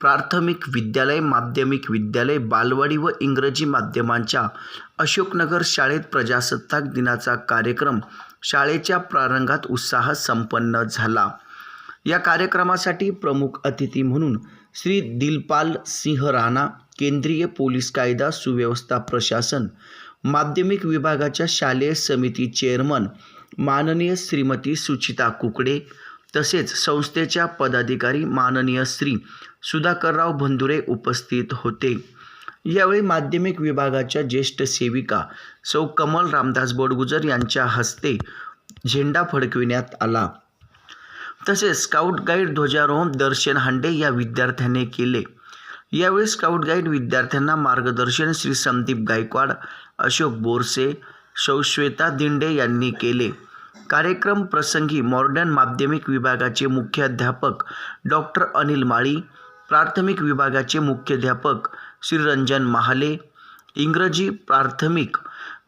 प्राथमिक विद्यालय माध्यमिक विद्यालय बालवाडी व इंग्रजी माध्यमांच्या अशोकनगर शाळेत प्रजासत्ताक दिनाचा कार्यक्रम शाळेच्या प्रारंगात उत्साह संपन्न झाला. या कार्यक्रमासाठी प्रमुख अतिथी म्हणून श्री दिलपाल सिंह राणा केंद्रीय पोलीस कायदा सुव्यवस्था प्रशासन माध्यमिक विभागाच्या शालेय समिती चेअरमन माननीय श्रीमती सुचिता कुकडे तसेच संस्थेच्या पदाधिकारी माननीय श्री सुधाकरराव भंदुरे उपस्थित होते. यावेळी माध्यमिक विभागाच्या ज्येष्ठ सेविका सौ कमल रामदास बोडगुजर यांच्या हस्ते झेंडा फडकविण्यात आला. तसेच स्काउट गाईड ध्वजारोहण दर्शन हांडे या विद्यार्थ्याने केले. यावेळी स्काउट गाईड विद्यार्थ्यांना मार्गदर्शन श्री संदीप गायकवाड अशोक बोरसे सौश्वेता दिंडे यांनी केले. कार्यक्रम प्रसंगी मॉडर्न माध्यमिक विभागाचे मुख्याध्यापक डॉक्टर अनिल माळी प्राथमिक विभागाचे मुख्याध्यापक श्री रंजन महाले इंग्रजी प्राथमिक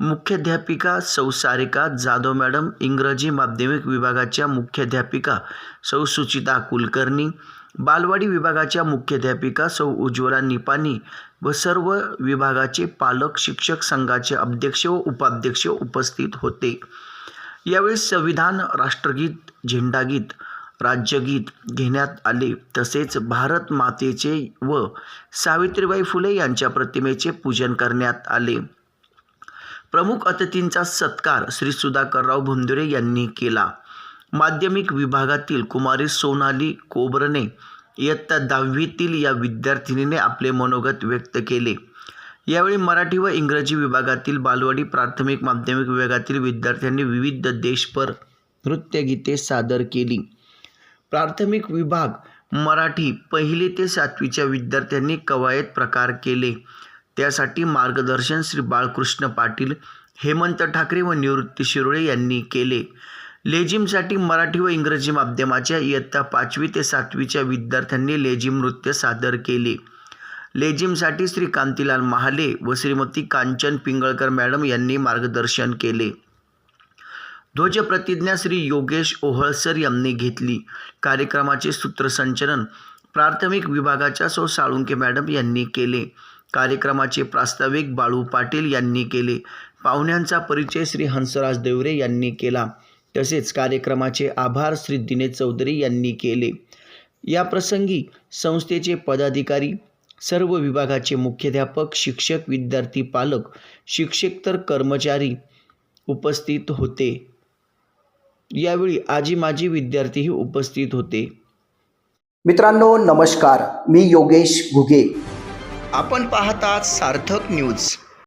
मुख्याध्यापिका सौसारिका जाधव मॅडम इंग्रजी माध्यमिक विभागाच्या मुख्याध्यापिका सौ सुचिता कुलकर्णी बालवाडी विभागाच्या मुख्याध्यापिका सौ उज्ज्वला निपाणी व सर्व विभागाचे पालक शिक्षक संघाचे अध्यक्ष व उपाध्यक्ष उपस्थित होते. यावेळी संविधान राष्ट्रगीत झेंडागीत राज्यगीत घेण्यात आले. तसेच भारत मातेचे व सावित्रीबाई फुले यांच्या प्रतिमेचे पूजन करण्यात आले. प्रमुख अतिथींचा सत्कार श्री सुधाकरराव भुंदुरे यांनी केला. माध्यमिक विभागातील कुमारी सोनाली कोबरने इयत्ता दहावीतील या विद्यार्थिनीने आपले मनोगत व्यक्त केले. यावेळी मराठी व इंग्रजी विभागातील बालवाडी प्राथमिक माध्यमिक विभागातील विद्यार्थ्यांनी विविध देशपर नृत्यगीते सादर केली. प्राथमिक विभाग मराठी पहिली ते सातवीच्या विद्यार्थ्यांनी कवायत प्रकार केले. त्यासाठी मार्गदर्शन श्री बाळकृष्ण पाटील हेमंत ठाकरे व निवृत्ती शिरोळे यांनी केले. लेझिमसाठी मराठी व इंग्रजी माध्यमाच्या इयत्ता पाचवी ते सातवीच्या विद्यार्थ्यांनी लेझिम नृत्य सादर केले. लेझिमसाठी श्री कांतीलाल महाले व श्रीमती कांचन पिंगळकर मॅडम यांनी मार्गदर्शन केले. ध्वजप्रतिज्ञा श्री योगेश ओहळसर यांनी घेतली. कार्यक्रमाचे सूत्रसंचलन प्राथमिक विभागाच्या सौ साळुंके मॅडम यांनी केले. कार्यक्रमाचे प्रास्ताविक बाळू पाटील यांनी केले. पाहुण्यांचा परिचय श्री हंसराज देवरे यांनी केला. तसेच कार्यक्रमाचे आभार श्री दिनेश चौधरी यांनी केले. या प्रसंगी संस्थेचे पदाधिकारी सर्व विभागाचे मुख्याध्यापक शिक्षक विद्यार्थी पालक शिक्षक तर कर्मचारी उपस्थित होते. यावेळी आजी माजी विद्यार्थीही उपस्थित होते. मित्रांनो नमस्कार. मी योगेश घुगे. आपण पाहतात सार्थक न्यूज.